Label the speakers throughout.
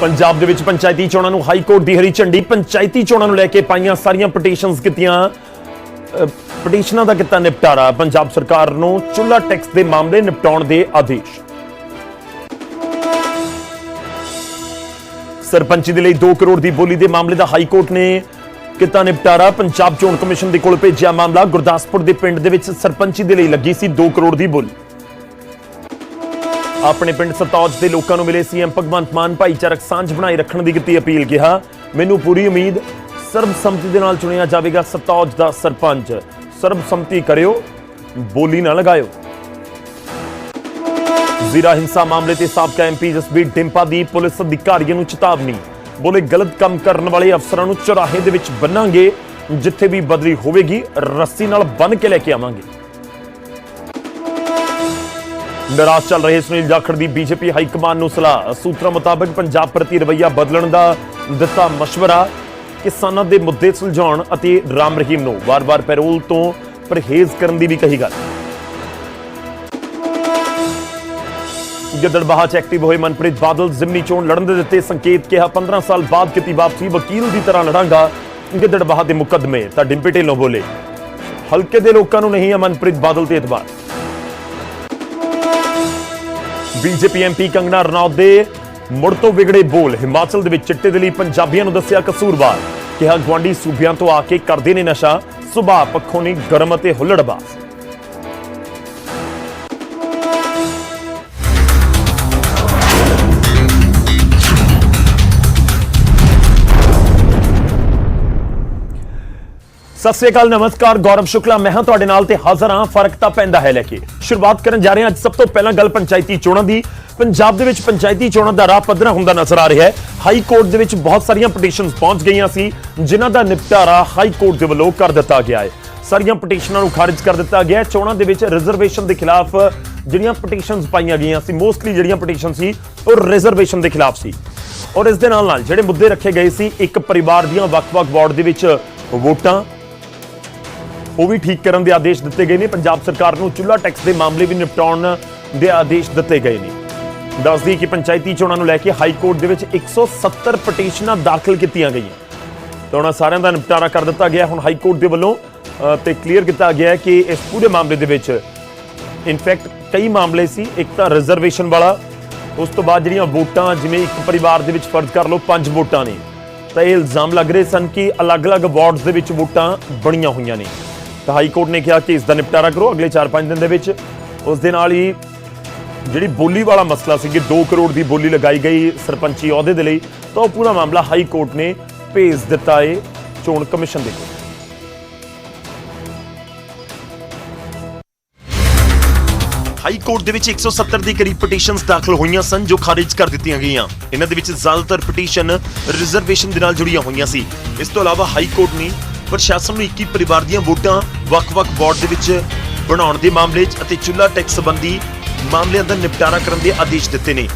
Speaker 1: ਪੰਜਾਬ ਦੇ ਵਿੱਚ ਪੰਚਾਇਤੀ ਚੋਣਾਂ ਨੂੰ ਹਾਈ ਕੋਰਟ ਦੀ ਹਰੀ ਝੰਡੀ। ਪੰਚਾਇਤੀ ਚੋਣਾਂ ਨੂੰ ਲੈ ਕੇ ਪਾਈਆਂ ਸਾਰੀਆਂ ਪਟੀਸ਼ਨਸ ਕੀਤੀਆਂ। ਪਟੀਸ਼ਨਾਂ ਦਾ ਕੀਤਾ ਨਿਪਟਾਰਾ। ਪੰਜਾਬ ਸਰਕਾਰ ਨੂੰ ਚੁੱਲਾ ਟੈਕਸ ਦੇ ਮਾਮਲੇ ਨਿਪਟਾਉਣ ਦੇ ਆਦੇਸ਼। ਸਰਪੰਚੀ ਦੇ ਲਈ 2 ਕਰੋੜ ਦੀ ਬੋਲੀ ਦੇ ਮਾਮਲੇ ਦਾ ਹਾਈ ਕੋਰਟ ਨੇ ਕੀਤਾ ਨਿਪਟਾਰਾ। ਪੰਜਾਬ ਚੋਣ ਕਮਿਸ਼ਨ ਦੇ ਕੋਲ ਭੇਜਿਆ ਮਾਮਲਾ। ਗੁਰਦਾਸਪੁਰ ਦੇ ਪਿੰਡ ਦੇ ਵਿੱਚ ਸਰਪੰਚੀ ਦੇ ਲਈ ਲੱਗੀ ਸੀ 2 ਕਰੋੜ ਦੀ ਬੋਲੀ। ਆਪਣੇ ਪਿੰਡ ਸਤੌਜ ਦੇ ਲੋਕਾਂ ਨੂੰ ਮਿਲੇ ਸੀਐਮ ਭਗਵੰਤ ਮਾਨ ਭਾਈਚਾਰਕ ਸਾਂਝ ਬਣਾਈ ਰੱਖਣ ਦੀ ਕੀਤੀ ਅਪੀਲ, ਕਿਹਾ, ਮੈਨੂੰ ਪੂਰੀ ਉਮੀਦ ਸਰਬਸੰਮਤੀ ਦੇ ਨਾਲ ਚੁਣਿਆ ਜਾਵੇਗਾ ਸਤੌਜ ਦਾ ਸਰਪੰਚ। ਸਰਬਸੰਮਤੀ ਕਰਿਓ, ਬੋਲੀ ਨਾ ਲਗਾਇਓ। ਜ਼ੀਰਾ ਹਿੰਸਾ ਮਾਮਲੇ ਤੇ ਸਾਬਕਾ ਐਮਪੀ ਜਸਬੀਰ ਡਿੰਪਾ ਦੀ ਪੁਲਿਸ ਅਧਿਕਾਰੀਆਂ ਨੂੰ ਚੇਤਾਵਨੀ, ਬੋਲੇ ਗਲਤ ਕੰਮ ਕਰਨ ਵਾਲੇ ਅਫਸਰਾਂ ਨੂੰ ਚੁਰਾਹੇ ਦੇ ਵਿੱਚ ਬੰਨਾਂਗੇ, ਜਿੱਥੇ ਵੀ ਬਦਲੀ ਹੋਵੇਗੀ, ਰੱਸੀ ਨਾਲ ਬੰਨ ਕੇ ਲੈ ਕੇ ਆਵਾਂਗੇ। ਨਿਰਾਸ਼ ਚੱਲ ਰਹੇ ਸੁਨੀਲ ਜਾਖੜ ਦੀ ਬੀਜੇਪੀ ਹਾਈ ਕਮਾਨ ਨੂੰ ਸਲਾਹ। ਸੂਤਰਾਂ ਮੁਤਾਬਕ ਪੰਜਾਬ ਪ੍ਰਤੀ ਰਵੱਈਆ ਬਦਲਣ ਦਾ ਦਿੱਤਾ ਮਸ਼ਵਰਾ। ਕਿਸਾਨਾਂ ਦੇ ਮੁੱਦੇ ਸੁਲਝਾਉਣ ਅਤੇ ਰਾਮ ਰਹੀਮ ਨੂੰ ਵਾਰ-ਵਾਰ ਪੈਰੋਲ ਤੋਂ ਪਰਹੇਜ਼ ਕਰਨ ਦੀ ਵੀ ਕਹੀ ਗੱਲ। ਗਿੱਦੜਬਾਹਾ ਚ ਐਕਟਿਵ ਹੋਏ ਮਨਪ੍ਰੀਤ ਬਾਦਲ ਜ਼ਿਮਨੀ ਚੋਣ ਲੜਨ ਦੇ ਦਿੱਤੇ ਸੰਕੇਤ ਕਿਹਾ 15 ਸਾਲ ਬਾਅਦ ਕੀਤੀ ਵਾਪਸੀ, ਵਕੀਲ ਦੀ ਤਰ੍ਹਾਂ ਲੜਾਂਗਾ। ਗਿੱਦੜਬਾਹਾ ਦੇ ਮੁਕੱਦਮੇ, ਤਾਂ ਡਿੰਪੀ ਢਿੱਲੋਂ ਬੋਲੇ। ਹਲਕੇ ਦੇ ਲੋਕਾਂ ਨੂੰ ਨਹੀਂ ਹੈ ਮਨਪ੍ਰੀਤ ਬਾਦਲ ਤੇ ਇਤਬਾਰ। ਬੀਜੇਪੀ ਐਮਪੀ ਕੰਗਨਾ ਰਣੌਤ ਦੇ ਮੁੜ ਤੋਂ ਵਿਗੜੇ ਬੋਲ। ਹਿਮਾਚਲ ਦੇ ਵਿੱਚ ਚਿੱਟੇ ਦੇ ਲਈ ਪੰਜਾਬੀਆਂ ਨੂੰ ਦੱਸਿਆ ਕਸੂਰਵਾਰ। ਕਿਹਾ ਗਵਾਂਡੀ ਸੂਬਿਆਂ ਤੋਂ ਆ ਕੇ ਕਰਦੇ ਨੇ ਨਸ਼ਾ। ਸੁਭਾਅ ਪੱਖੋਂ ਨੇ ਗਰਮ ਅਤੇ ਹੁੱਲੜਬਾਜ਼। ਸਤਿ ਸ੍ਰੀ ਅਕਾਲ, ਨਮਸਕਾਰ, ਗੌਰਵ ਸ਼ੁਕਲਾ। ਮੈਂ ਹਾਂ ਤੁਹਾਡੇ ਨਾਲ ਤੇ ਹਾਜ਼ਰ ਹਾਂ। ਫ਼ਰਕ ਤਾਂ ਪੈਂਦਾ ਹੈ ਲੈ ਕੇ। ਸ਼ੁਰੂਆਤ ਕਰਨ ਜਾ ਰਹੇ ਹਾਂ। ਅੱਜ ਸਭ ਤੋਂ ਪਹਿਲਾਂ ਗੱਲ ਪੰਚਾਇਤੀ ਚੋਣਾਂ ਦੀ। ਪੰਜਾਬ ਦੇ ਵਿੱਚ ਪੰਚਾਇਤੀ ਚੋਣਾਂ ਦਾ ਰਾਹ ਪੱਧਰਾ ਹੁੰਦਾ ਨਜ਼ਰ ਆ ਰਿਹਾ ਹੈ। ਹਾਈ ਕੋਰਟ ਦੇ ਵਿੱਚ ਬਹੁਤ ਸਾਰੀਆਂ ਪਟੀਸ਼ਨਸ ਪਹੁੰਚ ਗਈਆਂ ਸੀ, ਜਿਨ੍ਹਾਂ ਦਾ ਨਿਪਟਾਰਾ ਹਾਈ ਕੋਰਟ ਦੇ ਵੱਲੋਂ ਕਰ ਦਿੱਤਾ ਗਿਆ ਹੈ। ਸਾਰੀਆਂ ਪਟੀਸ਼ਨਾਂ ਨੂੰ ਖਾਰਜ ਕਰ ਦਿੱਤਾ ਗਿਆ ਚੋਣਾਂ ਦੇ ਵਿੱਚ ਰਿਜ਼ਰਵੇਸ਼ਨ ਦੇ ਖਿਲਾਫ ਜਿਹੜੀਆਂ ਪਟੀਸ਼ਨਸ ਪਾਈਆਂ ਗਈਆਂ ਸੀ, ਮੋਸਟਲੀ ਜਿਹੜੀਆਂ ਪਟੀਸ਼ਨ ਸੀ, ਉਹ ਰਿਜ਼ਰਵੇਸ਼ਨ ਦੇ ਖਿਲਾਫ ਸੀ। ਔਰ ਇਸ ਦੇ ਨਾਲ ਨਾਲ ਜਿਹੜੇ ਮੁੱਦੇ ਰੱਖੇ ਗਏ ਸੀ, ਇੱਕ ਪਰਿਵਾਰ ਦੀਆਂ ਵੱਖ-ਵੱਖ ਵਾਰਡ ਦੇ ਵਿੱਚ ਵੋਟਾਂ ਉਹ ਵੀ ਠੀਕ ਕਰਨ ਦੇ ਆਦੇਸ਼ ਦਿੱਤੇ ਗਏ ਨੇ। ਪੰਜਾਬ ਸਰਕਾਰ ਨੂੰ ਚੁੱਲਾ ਟੈਕਸ ਦੇ ਮਾਮਲੇ ਵੀ ਨਿਪਟਾਉਣ ਦੇ ਆਦੇਸ਼ ਦਿੱਤੇ ਗਏ ਨੇ। ਦੱਸਦੀ ਕਿ ਪੰਚਾਇਤੀ ਚੋਣਾਂ ਨੂੰ ਲੈ ਕੇ ਹਾਈ ਕੋਰਟ ਦੇ ਵਿੱਚ 170 ਪਟੀਸ਼ਨਾਂ ਦਾਖਲ ਕੀਤੀਆਂ ਗਈਆਂ। ਤਾਂ ਉਹਨਾਂ ਸਾਰਿਆਂ ਦਾ ਨਿਪਟਾਰਾ ਕਰ ਦਿੱਤਾ ਗਿਆ। ਹੁਣ ਹਾਈ ਕੋਰਟ ਦੇ ਵੱਲੋਂ ਅ, ਤੇ ਕਲੀਅਰ ਕੀਤਾ ਗਿਆ ਕਿ ਇਸ ਪੂਰੇ ਮਾਮਲੇ ਦੇ ਵਿੱਚ ਇਨਫੈਕਟ ਕਈ ਮਾਮਲੇ ਸੀ। ਇੱਕ ਤਾਂ ਰਿਜ਼ਰਵੇਸ਼ਨ ਵਾਲਾ ਉਸ ਤੋਂ ਬਾਅਦ ਜਿਹੜੀਆਂ ਵੋਟਾਂ ਜਿਵੇਂ ਇੱਕ ਪਰਿਵਾਰ ਦੇ ਵਿੱਚ ਫਰਜ਼ ਕਰ ਲਓ ਪੰਜ ਵੋਟਾਂ ਨੇ। ਤਾਂ ਇਹ ਇਲਜ਼ਾਮ ਲੱਗ ਰਹੇ ਸਨ ਕਿ ਅਲੱਗ-ਅਲੱਗ ਵਾਰਡਸ ਦੇ ਵਿੱਚ ਵੋਟਾਂ ਬਣੀਆਂ ਹੋਈਆਂ ਨੇ। ਤਾਂ ਹਾਈ ਕੋਰਟ ਨੇ ਕਿਹਾ ਕਿ ਇਸ ਦਾ ਨਿਪਟਾਰਾ ਕਰੋ ਅਗਲੇ 4-5 ਦਿਨ ਦੇ ਵਿੱਚ। ਉਸ ਦੇ ਨਾਲ ਹੀ ਜਿਹੜੀ ਬੋਲੀ ਵਾਲਾ ਮਸਲਾ ਸੀ ਕਿ 2 ਕਰੋੜ ਦੀ ਬੋਲੀ ਲਗਾਈ ਗਈ ਸਰਪੰਚੀ ਅਹੁਦੇ ਦੇ ਲਈ, ਤਾਂ ਉਹ ਪੂਰਾ ਮਾਮਲਾ ਹਾਈ ਕੋਰਟ ਨੇ ਭੇਜ ਦਿੱਤਾ ਹੈ ਚੋਣ ਕਮਿਸ਼ਨ ਦੇ ਕੋਲ। ਹਾਈ ਕੋਰਟ ਦੇ ਵਿੱਚ 170 ਦੀ ਕਰੀਬ ਪਟੀਸ਼ਨਸ ਦਾਖਲ ਹੋਈਆਂ ਸਨ ਜੋ ਖਾਰਿਜ ਕਰ ਦਿੱਤੀਆਂ ਗਈਆਂ। ਇਹਨਾਂ ਦੇ ਵਿੱਚ ਜ਼ਿਆਦਾਤਰ ਪਟੀਸ਼ਨ ਰਿਜ਼ਰਵੇਸ਼ਨ ਦੇ ਨਾਲ ਜੁੜੀਆਂ ਹੋਈਆਂ ਸੀ। ਇਸ ਤੋਂ ਇਲਾਵਾ ਹਾਈ ਕੋਰਟ ਨੇ ਪ੍ਰਸ਼ਾਸਨ ਨੂੰ 21 ਪਰਿਵਾਰ ਦੀਆਂ ਵੋਟਾਂ ਵੱਖ-ਵੱਖ ਵਾਰਡ ਦੇ ਵਿੱਚ ਬਣਾਉਣ ਦੇ ਮਾਮਲੇ 'ਚ ਅਤੇ ਚੁੱਲਾ ਟੈਕਸ ਸੰਬੰਧੀ ਮਾਮਲਿਆਂ ਦਾ ਨਿਪਟਾਰਾ ਕਰਨ ਦੇ ਆਦੇਸ਼ ਦਿੱਤੇ ਨੇ।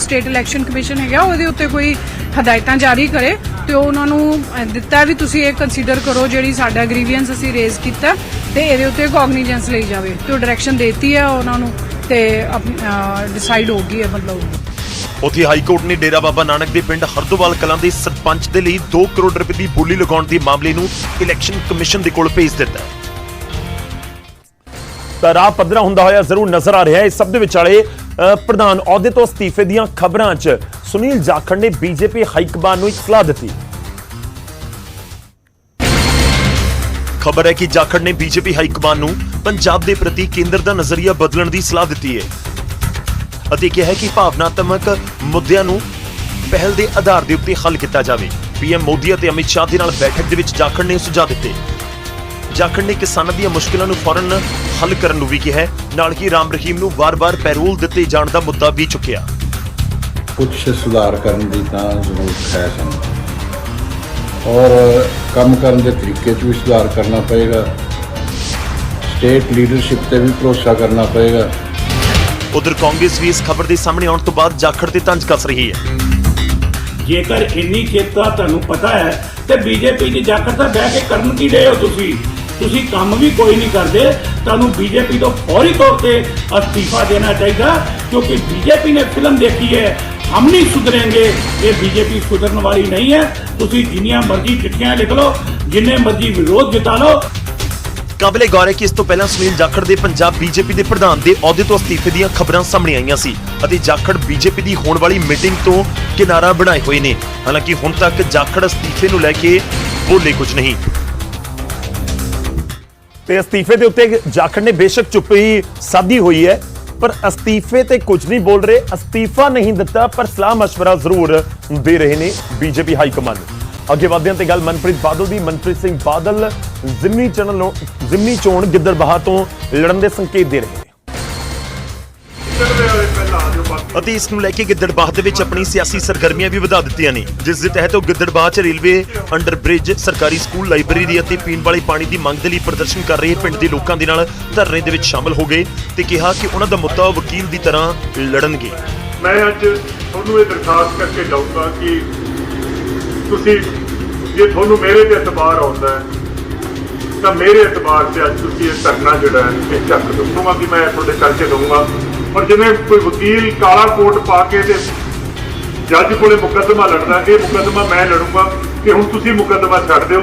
Speaker 2: ਸਟੇਟ ਇਲੈਕਸ਼ਨ ਕਮਿਸ਼ਨ ਹੈਗਾ, ਉਹਦੇ ਉੱਤੇ ਕੋਈ ਹਦਾਇਤਾਂ ਜਾਰੀ ਕਰੇ ਤੇ ਉਹਨਾਂ ਨੂੰ ਦਿੱਤਾ ਵੀ ਤੁਸੀਂ ਇਹ ਕੰਸੀਡਰ ਕਰੋ ਜਿਹੜੀ ਸਾਡਾ ਗ੍ਰੀਵੀਅੰਸ ਅਸੀਂ ਰੇਜ਼ ਕੀਤਾ ਤੇ ਇਹਦੇ ਉੱਤੇ ਕੌਗਨੀਜੈਂਸ ਲਈ ਜਾਵੇ। ਤੇ ਉਹ ਡਾਇਰੈਕਸ਼ਨ ਦੇਤੀ ਹੈ ਉਹਨਾਂ ਨੂੰ ਤੇ ਡਿਸਾਈਡ ਹੋ ਗਈ ਹੈ ਮਤਲਬ।
Speaker 1: ਉੱਥੇ ਹਾਈ ਕੋਰਟ ਨੇ ਡੇਰਾ ਬਾਬਾ ਨਾਨਕ ਦੇ ਪਿੰਡ ਹਰਦੋਵਾਲ ਕਲਾਂ ਦੇ ਸਰਪੰਚ ਦੇ ਲਈ 2 ਕਰੋੜ ਰੁਪਏ ਦੀ ਬੋਲੀ ਲਗਾਉਣ ਦੇ ਮਾਮਲੇ ਨੂੰ ਇਲੈਕਸ਼ਨ ਕਮਿਸ਼ਨ ਦੇ ਕੋਲ ਭੇਜ ਦਿੱਤਾ। ਹੈ ਤਾਂ ਰਾਹ ਪੱਧਰਾ ਹੁੰਦਾ ਹੋਇਆ ਜ਼ਰੂਰ ਨਜ਼ਰ ਆ ਰਿਹਾ ਹੈ। ਇਸ ਸਭ ਦੇ ਵਿਚਾਲੇ ਪ੍ਰਧਾਨ ਅਹੁਦੇ ਤੋਂ ਅਸਤੀਫੇ ਦੀਆਂ ਖਬਰਾਂ 'ਚ ਸੁਨੀਲ ਜਾਖੜ ਨੇ ਬੀਜੇਪੀ ਹਾਈਕਮਾਨ ਨੂੰ ਇੱਕ ਸਲਾਹ ਦਿੱਤੀ। ਖਬਰ ਹੈ ਕਿ ਜਾਖੜ ਨੇ ਬੀਜੇਪੀ ਹਾਈਕਮਾਨ ਨੂੰ ਪੰਜਾਬ ਦੇ ਪ੍ਰਤੀ ਕੇਂਦਰ ਦਾ ਨਜ਼ਰੀਆ ਬਦਲਣ ਦੀ ਸਲਾਹ ਦਿੱਤੀ ਹੈ। ਅਤੇ ਕਿਹਾ ਕਿ ਭਾਵਨਾਤਮਕ ਮੁੱਦਿਆਂ ਨੂੰ ਪਹਿਲ ਦੇ ਆਧਾਰ ਦੇ ਉੱਤੇ ਹੱਲ ਕੀਤਾ ਜਾਵੇ। ਪੀਐਮ ਮੋਦੀ ਅਤੇ ਅਮਿਤ ਸ਼ਾਹ ਦੇ ਨਾਲ ਬੈਠਕ ਦੇ ਵਿੱਚ ਜਾਖੜ ਨੇ ਸੁਝਾਅ ਦਿੱਤੇ। ਜਾਖੜ ਨੇ ਕਿਸਾਨਾਂ ਦੀਆਂ ਮੁਸ਼ਕਲਾਂ ਨੂੰ ਫੌਰਨ ਹੱਲ ਕਰਨ ਨੂੰ ਵੀ ਕਿਹਾ ਨਾਲ ਹੀ ਰਾਮ ਰਹੀਮ ਨੂੰ ਵਾਰ-ਵਾਰ ਪੈਰੋਲ ਦਿੱਤੇ ਜਾਣ ਦਾ ਮੁੱਦਾ ਵੀ ਚੁੱਕਿਆ।
Speaker 3: ਕੁਝ ਸੁਧਾਰ ਕਰਨ ਦੀ ਤਾਂ ਜ਼ਰੂਰਤ ਹੈ ਸਾਨੂੰ। ਔਰ ਕੰਮ ਕਰਨ ਦੇ ਤਰੀਕੇ 'ਚ ਵੀ ਸੁਧਾਰ ਕਰਨਾ ਪਏਗਾ। ਸਟੇਟ ਲੀਡਰਸ਼ਿਪ ਤੇ ਵੀ ਭਰੋਸਾ ਕਰਨਾ ਪਏਗਾ।
Speaker 1: ਉਧਰ ਕਾਂਗਰਸ ਵੀ ਇਸ ਖਬਰ ਦੇ ਸਾਹਮਣੇ ਆਉਣ ਤੋਂ ਬਾਅਦ ਜਾਖੜ ਤੇ ਤੰਜ ਕੱਸ ਰਹੀ ਹੈ।
Speaker 4: ਜੇਕਰ ਇੰਨੀ ਚੇਤਾ ਤੁਹਾਨੂੰ ਪਤਾ ਹੈ, ਤੇ ਬੀਜੇਪੀ ਦੀ ਜਾਕਰ ਤਾਂ ਬਹਿ ਕੇ ਕਰਨ ਕੀ ਰਹੇ ਹੋ ਤੁਸੀਂ? ਤੁਸੀਂ ਕੰਮ ਵੀ ਕੋਈ ਨਹੀਂ ਕਰਦੇ, ਤੁਹਾਨੂੰ ਬੀਜੇਪੀ ਤੋਂ ਫੌਰੀ ਤੌਰ ਤੇ ਅਸਤੀਫਾ ਦੇਣਾ ਚਾਹੀਦਾ, ਕਿਉਂਕਿ ਬੀਜੇਪੀ ਨੇ ਫਿਲਮ ਦੇਖੀ ਹੈ, ਹਮ ਨਹੀਂ ਸੁਧरेंगे ਇਹ ਬੀਜੇਪੀ ਸੁਧਰਨ ਵਾਲੀ ਨਹੀਂ ਹੈ। ਤੁਸੀਂ ਜਿੰਨੀਆਂ ਮਰਜ਼ੀ ਚਿੱਠੀਆਂ ਲਿਖ ਲਓ, ਜਿੰਨੇ ਮਰਜ਼ੀ ਵਿਰੋਧ ਜਤਾ ਲਓ
Speaker 1: ਕਾਬਲੇ ਗੌਰ ਹੈ ਕਿ ਇਸ ਤੋਂ ਪਹਿਲਾਂ ਸੁਨੀਲ ਜਾਖੜ ਦੇ ਪੰਜਾਬ ਬੀਜੇਪੀ ਦੇ ਪ੍ਰਧਾਨ ਦੇ ਅਹੁਦੇ ਤੋਂ ਅਸਤੀਫੇ ਦੀਆਂ ਖਬਰਾਂ ਸਾਹਮਣੇ ਆਈਆਂ ਸੀ ਅਤੇ ਜਾਖੜ ਬੀਜੇਪੀ ਦੀ ਹੋਣ ਵਾਲੀ ਮੀਟਿੰਗ ਤੋਂ ਕਿਨਾਰਾ ਬਣਾਏ ਹੋਏ ਨੇ ਹਾਲਾਂਕਿ ਹੁਣ ਤੱਕ ਜਾਖੜ ਅਸਤੀਫੇ ਨੂੰ ਲੈ ਕੇ ਬੋਲੇ ਕੁਝ ਨਹੀਂ ਤੇ ਅਸਤੀਫੇ ਦੇ ਉੱਤੇ ਜਾਖੜ ਨੇ ਬੇਸ਼ੱਕ ਚੁੱਪੀ ਸਾਧੀ ਹੋਈ ਹੈ ਪਰ ਅਸਤੀਫੇ ਤੇ ਕੁਝ ਨਹੀਂ ਬੋਲ ਰਹੇ ਅਸਤੀਫਾ ਨਹੀਂ ਦਿੱਤਾ ਪਰ ਸਲਾਹ مشورہ ਜ਼ਰੂਰ ਦੇ ਰਹੇ ਨੇ ਬੀਜੇਪੀ ਹਾਈ ਕਮਾਂਡ ਨੂੰ ਅੱਗੇ ਵਧਦੇ ਹਾਂ ਤੇ ਗੱਲ ਮਨਪ੍ਰੀਤ ਬਾਦਲ ਦੀ। ਮਨਪ੍ਰੀਤ ਸਿੰਘ ਬਾਦਲ ਜ਼ਿਮਨੀ ਚੋਣ ਜ਼ਿਮਨੀ ਚੋਣ ਗਿੱਦੜਬਾਹਾ ਤੋਂ ਲੜਨ ਦੇ ਸੰਕੇਤ ਦੇ ਰਹੇ ਨੇ। ਅਤੇ ਇਸ ਨੂੰ ਲੈ ਕੇ ਗਿੱਦੜਬਾਹ ਦੇ ਵਿੱਚ ਆਪਣੀ ਸਿਆਸੀ ਸਰਗਰਮੀਆਂ ਵੀ ਵਧਾ ਦਿੱਤੀਆਂ ਨੇ। ਜਿਸ ਦੇ ਤਹਿਤ ਉਹ ਗਿੱਦੜਬਾਹ 'ਚ ਰੇਲਵੇ ਅੰਡਰ ਬ੍ਰਿਜ ਸਰਕਾਰੀ ਸਕੂਲ ਲਾਇਬ੍ਰੇਰੀ ਅਤੇ ਪੀਣ ਵਾਲੇ ਪਾਣੀ ਦੀ ਮੰਗ ਦੇ ਲਈ ਪ੍ਰਦਰਸ਼ਨ ਕਰ ਰਹੇ ਪਿੰਡ ਦੇ ਲੋਕਾਂ ਦੇ ਨਾਲ ਧਰਨੇ ਦੇ ਵਿੱਚ ਸ਼ਾਮਲ ਹੋ ਗਏ ਤੇ ਕਿਹਾ ਕਿ ਉਹਨਾਂ ਦਾ ਮੁੱਦਾ ਉਹ ਵਕੀਲ ਦੀ ਤਰ੍ਹਾਂ ਲੜਨਗੇ।
Speaker 5: ਮੈਂ ਅੱਜ ਤੁਹਾਨੂੰ ਇਹ ਦਰਖਾਸਤ ਕਰਕੇ ਜਾਊਂਗਾ ਕਿ ਤੁਸੀਂ ਜੇ ਤੁਹਾਨੂੰ ਮੇਰੇ ਤੇ ਇਤਬਾਰ ਆਉਂਦਾ ਹੈ ਤਾਂ ਮੇਰੇ ਇਤਬਾਰ ਤੇ ਅੱਜ ਤੁਸੀਂ ਇਹ ਧਰਨਾ ਜਿਹੜਾ ਹੈ ਇਹ ਚੱਕ ਦਊਂਗਾ ਕਿ ਮੈਂ ਤੁਹਾਡੇ ਕਰਕੇ ਦਊਂਗਾ। ਔਰ ਜਿਵੇਂ ਕੋਈ ਵਕੀਲ ਕਾਲਾ ਕੋਟ ਪਾ ਕੇ ਤੇ ਜੱਜ ਕੋਲੇ ਮੁਕੱਦਮਾ ਲੜਦਾ ਇਹ ਮੁਕੱਦਮਾ ਮੈਂ ਲੜੂੰਗਾ ਕਿ ਹੁਣ ਤੁਸੀਂ ਮੁਕੱਦਮਾ ਛੱਡ ਦਿਓ।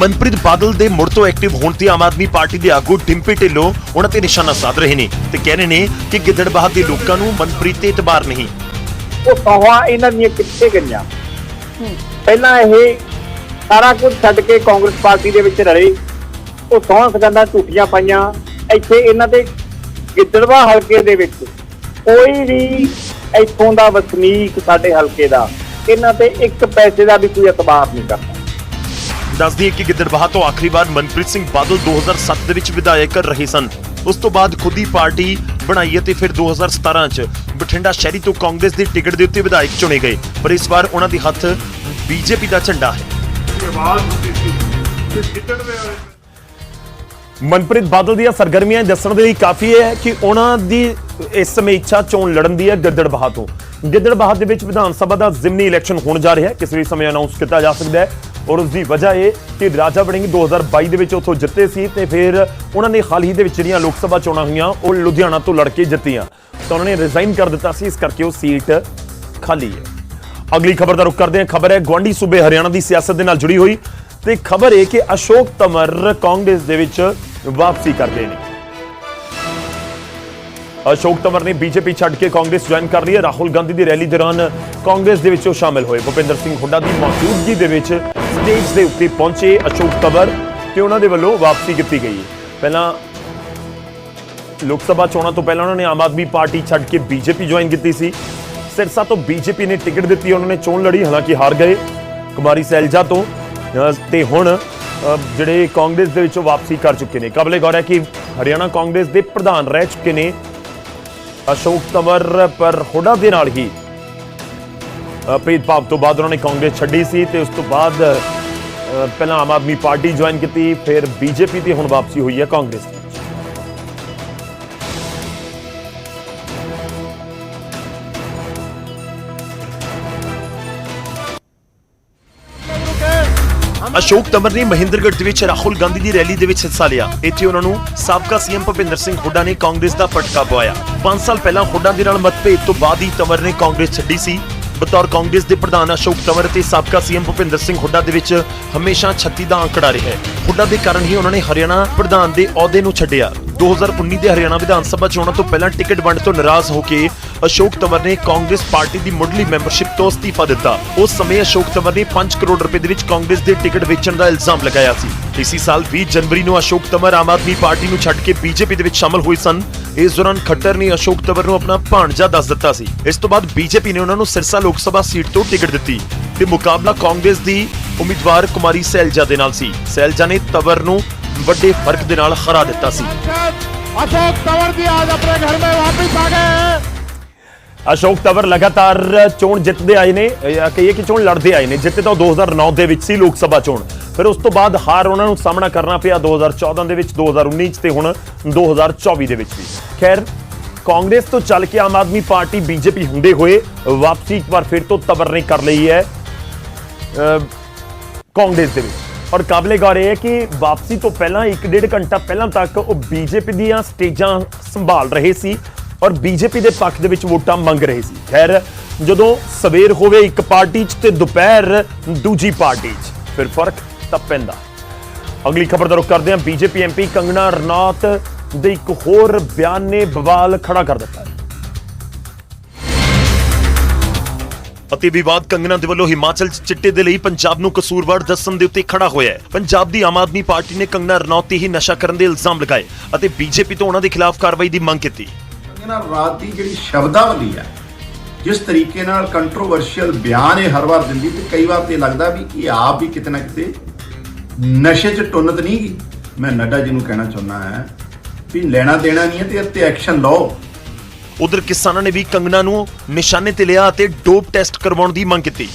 Speaker 1: ਮਨਪ੍ਰੀਤ ਬਾਦਲ ਦੇ ਮੁੜ ਤੋਂ ਐਕਟਿਵ ਹੋਣ ਤੇ ਆਮ ਆਦਮੀ ਪਾਰਟੀ ਦੇ ਆਗੂ ਡਿੰਪੀ ਢਿੱਲੋਂ ਉਹਨਾਂ ਤੇ ਨਿਸ਼ਾਨਾ ਸਾਧ ਰਹੇ ਨੇ ਤੇ ਕਹਿ ਰਹੇ ਨੇ ਕਿ ਗਿੱਦੜਬਾਹ ਦੇ ਲੋਕਾਂ ਨੂੰ ਮਨਪ੍ਰੀਤ ਤੇ ਇਤਬਾਰ ਨਹੀਂ।
Speaker 6: ਉਹ ਸੌਹਾਂ ਇਹਨਾਂ ਦੀਆਂ ਕਿੱਥੇ ਗਈਆਂ? ਪਹਿਲਾਂ ਇਹ ਸਾਰਾ ਕੁਝ ਛੱਡ ਕੇ ਕਾਂਗਰਸ ਪਾਰਟੀ ਦੇ ਵਿੱਚ ਰਲੇ। ਉਹ ਸੌਹਾਂ ਸਗੰਦਾਂ ਝੂਠੀਆਂ ਪਾਈਆਂ। ਇੱਥੇ ਇਹਨਾਂ ਦੇ ਗਿੱਦੜਵਾ ਹਲਕੇ ਦੇ ਵਿੱਚ ਕੋਈ ਵੀ ਇੱਥੋਂ ਦਾ ਵਸਨੀਕ ਸਾਡੇ ਹਲਕੇ ਦਾ, ਇਹਨਾਂ ਤੇ ਇੱਕ ਪੈਸੇ ਦਾ ਵੀ ਕੋਈ ਇਤਬਾਰ ਨਹੀਂ ਕਰਦਾ।
Speaker 1: ਦੱਸ ਦਈਏ ਕਿ ਗਿੱਦੜਬਾਹਾ ਤੋਂ ਆਖਰੀ ਵਾਰ ਮਨਪ੍ਰੀਤ ਸਿੰਘ ਬਾਦਲ 2007 ਦੇ ਵਿੱਚ ਵਿਧਾਇਕ ਰਹੇ ਸਨ। ਉਸ ਤੋਂ ਬਾਅਦ ਖੁਦ ਹੀ ਪਾਰਟੀ ਬਣਾਈ ਅਤੇ ਫਿਰ 2017 ਚ ਬਠਿੰਡਾ ਸ਼ਹਿਰੀ ਤੋਂ ਕਾਂਗਰਸ ਦੀ ਟਿਕਟ ਦੇ ਉੱਤੇ ਵਿਧਾਇਕ ਚੁਣੇ ਗਏ। ਪਰ ਇਸ ਵਾਰ ਉਹਨਾਂ ਦੇ ਹੱਥ ਬੀਜੇਪੀ ਦਾ ਝੰਡਾ ਹੈ। ਮਨਪ੍ਰੀਤ ਬਾਦਲ ਦੀਆਂ ਸਰਗਰਮੀਆਂ ਦੱਸਣ ਦੇ ਲਈ ਕਾਫੀ ਹੈ ਕਿ ਉਹਨਾਂ ਦੀ ਇਸ ਸਮੇਂ ਇੱਛਾ ਚੋਣ ਲੜਨ ਦੀ ਹੈ ਗਿੱਦੜਬਾਹਾ ਤੋਂ ਗਿੱਦੜਬਾਹਾ ਦੇ ਵਿੱਚ ਵਿਧਾਨ ਸਭਾ ਦਾ ਜ਼ਿਮਨੀ ਇਲੈਕਸ਼ਨ ਹੋਣ ਜਾ ਰਿਹਾ ਹੈ। ਕਿਸੇ ਵੀ ਸਮੇਂ ਅਨਾਉਂਸ ਕੀਤਾ ਜਾ ਸਕਦਾ ਹੈ। ਔਰ ਉਸ ਦੀ ਵਜ੍ਹਾ ਇਹ ਕਿ ਰਾਜਾ ਵੜਿੰਗ 2022 ਦੇ ਵਿੱਚ ਉੱਥੋਂ ਜਿੱਤੇ ਸੀ ਤੇ ਫਿਰ ਉਹਨਾਂ ਨੇ ਹਾਲ ਹੀ ਦੇ ਵਿੱਚ ਜਿਹੜੀਆਂ ਲੋਕ ਸਭਾ ਚੋਣਾਂ ਹੋਈਆਂ, ਉਹ ਲੁਧਿਆਣਾ ਤੋਂ ਲੜ ਕੇ ਜਿੱਤੀਆਂ। ਤਾਂ ਉਹਨਾਂ ਨੇ ਰਿਜ਼ਾਈਨ ਕਰ ਦਿੱਤਾ ਸੀ। ਇਸ ਕਰਕੇ ਉਹ ਸੀਟ ਖਾਲੀ ਹੈ। ਅਗਲੀ ਖਬਰ ਦਾ ਰੁਖ ਕਰਦੇ ਹਾਂ। ਖਬਰ ਹੈ ਗਵਾਂਡੀ ਸੂਬੇ ਹਰਿਆਣਾ ਦੀ ਸਿਆਸਤ ਦੇ ਨਾਲ ਜੁੜੀ ਹੋਈ ਤੇ ਖਬਰ ਹੈ ਕਿ ਅਸ਼ੋਕ ਤਮਰ ਕਾਂਗਰਸ ਦੇ ਵਿੱਚ ਵਾਪਸੀ ਕਰਦੇ ਨੇ। ਅਸ਼ੋਕ ਤਮਰ ਨੇ ਬੀਜੇਪੀ ਛੱਡ ਕੇ ਕਾਂਗਰਸ ਜੁਆਇਨ ਕਰ ਲਈ ਹੈ। ਰਾਹੁਲ ਗਾਂਧੀ ਦੀ ਰੈਲੀ ਦੌਰਾਨ ਕਾਂਗਰਸ ਦੇ ਵਿੱਚ ਉਹ ਸ਼ਾਮਿਲ ਹੋਏ। ਭੁਪਿੰਦਰ ਸਿੰਘ ਹੁੱਡਾ ਦੀ ਮੌਜੂਦਗੀ ਦੇ ਵਿੱਚ ਸਟੇਜ ਦੇ ਉੱਤੇ ਪਹੁੰਚੇ ਅਸ਼ੋਕ ਤਮਰ ਤੇ ਉਹਨਾਂ ਦੇ ਵੱਲੋਂ ਵਾਪਸੀ ਕੀਤੀ ਗਈ ਹੈ। ਪਹਿਲਾਂ ਲੋਕ ਸਭਾ ਚੋਣਾਂ ਤੋਂ ਪਹਿਲਾਂ ਉਹਨਾਂ ਨੇ ਆਮ ਆਦਮੀ ਪਾਰਟੀ ਛੱਡ ਕੇ ਬੀਜੇਪੀ ਜੁਆਇਨ ਕੀਤੀ ਸੀ। ਸਿਰਸਾ ਤੋਂ ਬੀਜੇਪੀ ਨੇ ਟਿਕਟ ਦਿੱਤੀ ਉਹਨਾਂ ਨੇ ਚੋਣ ਲੜੀ ਹਾਲਾਂਕਿ ਹਾਰ ਗਏ ਕੁਮਾਰੀ ਸੈਲਜਾ ਤੋਂ ਅਹ, ਤੇ ਹੁਣ ਜਿਹੜੇ ਕਾਂਗਰਸ ਦੇ ਵਿੱਚੋਂ ਵਾਪਸੀ ਕਰ ਚੁੱਕੇ ਨੇ। ਕਬਲੇ ਗੌਰ ਹੈ ਕਿ ਹਰਿਆਣਾ ਕਾਂਗਰਸ ਦੇ ਪ੍ਰਧਾਨ ਰਹਿ ਚੁੱਕੇ ਨੇ ਅਸ਼ੋਕ ਤਮਰ ਪਰ ਹੁੱਡਾ ਦੇ ਨਾਲ ਹੀ ਭੇਦਭਾਵ ਤੋਂ ਬਾਅਦ ਉਹਨਾਂ ਨੇ ਕਾਂਗਰਸ ਛੱਡੀ ਸੀ ਤੇ ਉਸ ਤੋਂ ਬਾਅਦ ਪਹਿਲਾਂ ਆਮ ਆਦਮੀ ਪਾਰਟੀ ਜੁਆਇਨ ਕੀਤੀ ਫਿਰ ਬੀਜੇਪੀ ਤੇ ਹੁਣ ਵਾਪਸੀ ਹੋਈ ਹੈ ਕਾਂਗਰਸ ਦੀ। ਅਸ਼ੋਕ ਤਮਰ ਨੇ ਮਹਿੰਦਰਗੜ੍ਹ ਦੇ ਵਿੱਚ ਰਾਹੁਲ ਗਾਂਧੀ ਦੀ ਰੈਲੀ ਦੇ ਵਿੱਚ ਹਿੱਸਾ ਲਿਆ। ਇੱਥੇ ਉਹਨਾਂ ਨੂੰ ਸਾਬਕਾ ਸੀਐਮ ਭੁਪਿੰਦਰ ਸਿੰਘ ਹੁੱਡਾ ਨੇ ਕਾਂਗਰਸ ਦਾ ਪਟਕਾ ਪਵਾਇਆ। 5 ਸਾਲ ਪਹਿਲਾਂ ਹੁੱਡਾ ਦੇ ਨਾਲ ਮਤਭੇਦ ਤੋਂ ਬਾਅਦ ਹੀ ਤਮਰ ਨੇ ਕਾਂਗਰਸ ਛੱਡੀ ਸੀ। ਬਤੌਰ ਕਾਂਗਰਸ ਦੇ ਪ੍ਰਧਾਨ ਅਸ਼ੋਕ ਤੰਵਰ ਅਤੇ ਸਾਬਕਾ ਸੀਐਮ ਭੁਪਿੰਦਰ ਸਿੰਘ ਹੁੱਡਾ ਦੇ ਵਿੱਚ ਹਮੇਸ਼ਾ 36 ਦਾ ਅੰਕੜਾ ਰਿਹਾ ਹੈ। ਹੁੱਡਾ ਦੇ ਕਾਰਨ ਹੀ ਉਹਨਾਂ ਨੇ ਹਰਿਆਣਾ ਪ੍ਰਧਾਨ ਦੇ ਅਹੁਦੇ ਨੂੰ ਛੱਡਿਆ। 2019 ਦੇ ਹਰਿਆਣਾ ਵਿਧਾਨ ਸਭਾ ਚੋਣਾਂ ਤੋਂ ਪਹਿਲਾਂ ਟਿਕਟ ਵੰਡ ਤੋਂ ਨਾਰਾਜ਼ ਹੋ ਕੇ ਅਸ਼ੋਕ ਤੰਵਰ ਨੇ ਕਾਂਗਰਸ ਪਾਰਟੀ ਦੀ ਮੁੱਢਲੀ ਮੈਂਬਰਸ਼ਿਪ ਤੋਂ ਅਸਤੀਫਾ ਦਿੱਤਾ। ਉਸ ਸਮੇਂ ਅਸ਼ੋਕ ਤੰਵਰ ਨੇ 5 ਕਰੋੜ ਰੁਪਏ ਦੇ ਵਿੱਚ ਕਾਂਗਰਸ ਦੇ ਟਿਕਟ ਵੇਚਣ ਦਾ ਇਲਜ਼ਾਮ ਲਗਾਇਆ ਸੀ। ਇਸੇ ਸਾਲ 20 ਜਨਵਰੀ ਨੂੰ ਅਸ਼ੋਕ ਤੰਵਰ ਆਮ ਆਦਮੀ ਪਾਰਟੀ ਨੂੰ ਛੱਡ ਕੇ ਬੀਜੇਪੀ ਦੇ ਵਿੱਚ ਸ਼ਾਮਲ ਹੋਏ ਸਨ। ਇਸ ਦੌਰਾਨ ਖੱਟਰ ਨੇ ਅਸ਼ੋਕ ਤੰਵਰ ਨੂੰ ਆਪਣਾ ਭਾਣਜਾ ਦੱਸ ਦਿੱਤਾ ਸੀ। ਇਸ ਤੋਂ ਬਾਅਦ ਬੀਜੇਪੀ ਨੇ ਉਹਨਾਂ ਨੂੰ ਸਿਰਸਾ ਲੋਕ ਸਭਾ ਸੀਟ ਤੋਂ ਟਿਕਟ ਦਿੱਤੀ ਤੇ ਮੁਕਾਬਲਾ ਕਾਂਗਰਸ ਦੀ ਉਮੀਦਵਾਰ ਕੁਮਾਰੀ ਸੈਲਜਾ ਦੇ ਨਾਲ ਸੀ। ਸੈਲਜਾ ਨੇ ਤਵਰ ਨੂੰ ਵੱਡੇ ਫ਼ਰਕ ਦੇ ਨਾਲ ਹਰਾ ਦਿੱਤਾ ਸੀ।
Speaker 7: ਅਸ਼ੋਕ ਤਵਰ ਜੀ ਅੱਜ ਆਪਣੇ ਘਰ ਮੇ ਵਾਪਸ ਆ ਗਏ
Speaker 1: ਅਸ਼ੋਕ ਤਵਰ ਲਗਾਤਾਰ ਚੋਣ ਜਿੱਤਦੇ ਆਏ ਨੇ ਜਾਂ ਕਹੀਏ ਕਿ ਚੋਣ ਲੜਦੇ ਆਏ ਨੇ, ਜਿੱਤੇ ਤਾਂ ਉਹ 2009 ਦੇ ਵਿੱਚ ਸੀ ਲੋਕ ਸਭਾ ਚੋਣ। ਫਿਰ ਉਸ ਤੋਂ ਬਾਅਦ ਹਾਰ ਉਹਨਾਂ ਨੂੰ ਸਾਹਮਣਾ ਕਰਨਾ ਪਿਆ 2014 ਦੇ ਵਿੱਚ 2019 ਚ ਤੇ ਹੁਣ 2024 ਦੇ ਵਿੱਚ ਵੀ। ਖੈਰ, ਕਾਂਗਰਸ ਤੋਂ ਚੱਲ ਕੇ ਆਮ ਆਦਮੀ ਪਾਰਟੀ, ਬੀਜੇਪੀ ਹੁੰਦੇ ਹੋਏ ਵਾਪਸੀ ਇੱਕ ਵਾਰ ਫਿਰ ਤੋਂ ਤਵਰ ਨੇ ਕਰ ਲਈ ਹੈ ਕਾਂਗਰਸ ਦੇ ਵਿੱਚ। ਔਰ ਕਾਬਲੇ ਗੌਰ ਇਹ ਹੈ ਕਿ ਵਾਪਸੀ ਤੋਂ ਪਹਿਲਾਂ 1.5 ਘੰਟਾ ਪਹਿਲਾਂ ਤੱਕ ਉਹ ਬੀਜੇਪੀ ਦੀਆਂ ਸਟੇਜਾਂ ਸੰਭਾਲ ਰਹੇ ਸੀ ਔਰ ਬੀਜੇਪੀ ਦੇ ਪੱਖ ਦੇ ਵਿੱਚ ਵੋਟਾਂ ਮੰਗ ਰਹੇ ਸੀ। ਖੈਰ, ਜਦੋਂ ਸਵੇਰ ਹੋਵੇ ਇੱਕ ਪਾਰਟੀ 'ਚ ਤੇ ਦੁਪਹਿਰ ਦੂਜੀ ਪਾਰਟੀ 'ਚ, ਫਿਰ ਫ਼ਰਕ ਤਾਂ ਪੈਂਦਾ। ਅਗਲੀ ਖਬਰ ਦਾ ਰੁਖ ਕਰਦੇ ਹਾਂ। ਬੀਜੇਪੀ ਐਮਪੀ ਕੰਗਣਾ ਰਣੌਤ ਦੇ ਇੱਕ ਹੋਰ ਬਿਆਨ ਨੇ ਬਵਾਲ ਖੜਾ ਕਰ ਦਿੱਤਾ। ਅਤੇ ਵਿਵਾਦ ਕੰਗਨਾ ਦੇ ਵੱਲੋਂ ਹਿਮਾਚਲ 'ਚ ਚਿੱਟੇ ਦੇ ਲਈ ਪੰਜਾਬ ਨੂੰ ਕਸੂਰਵਾਰ ਦੱਸਣ ਦੇ ਉੱਤੇ ਖੜਾ ਹੋਇਆ ਹੈ। ਪੰਜਾਬ ਦੀ ਆਮ ਆਦਮੀ ਪਾਰਟੀ ਨੇ ਕੰਗਨਾ ਰਣੌਤ ਤੇ ਹੀ ਨਸ਼ਾ ਕਰਨ ਦੇ ਇਲਜ਼ਾਮ ਲਗਾਏ ਅਤੇ ਬੀਜੇਪੀ ਤੋਂ ਉਹਨਾਂ ਦੇ ਖਿਲਾਫ ਕਾਰਵਾਈ ਦੀ ਮੰਗ ਕੀਤੀ।
Speaker 8: ਨਾ ਰਾਤ ਦੀ ਜਿਹੜੀ ਸ਼ਬਦਾਵਲੀ ਹੈ ਜਿਸ ਤਰੀਕੇ ਨਾਲ ਕੰਟਰੋਵਰਸ਼ੀਅਲ ਬਿਆਨ ਇਹ ਹਰ ਵਾਰ ਦਿੰਦੀ ਤੇ ਕਈ ਵਾਰ ਤੇ ਲੱਗਦਾ ਵੀ ਇਹ ਆਪ ਵੀ ਕਿਤੇ ਨਾ ਕਿਤੇ ਨਸ਼ੇ 'ਚ ਟੁੰਨਤ ਨਹੀਂ ਗਈ ਮੈਂ ਨੱਡਾ ਜੀ ਨੂੰ ਕਹਿਣਾ ਚਾਹੁੰਦਾ ਹੈ ਵੀ ਲੈਣਾ ਦੇਣਾ ਨਹੀਂ ਹੈ ਤੇ ਇੱਥੇ ਐਕਸ਼ਨ ਲਓ
Speaker 1: ਉਧਰ ਕਿਸਾਨਾਂ ਨੇ ਵੀ ਕੰਗਨਾ ਨੂੰ ਨਿਸ਼ਾਨੇ ਤੇ ਲਿਆ ਅਤੇ ਡੋਪ ਟੈਸਟ ਕਰਵਾਉਣ ਦੀ ਮੰਗ ਕੀਤੀ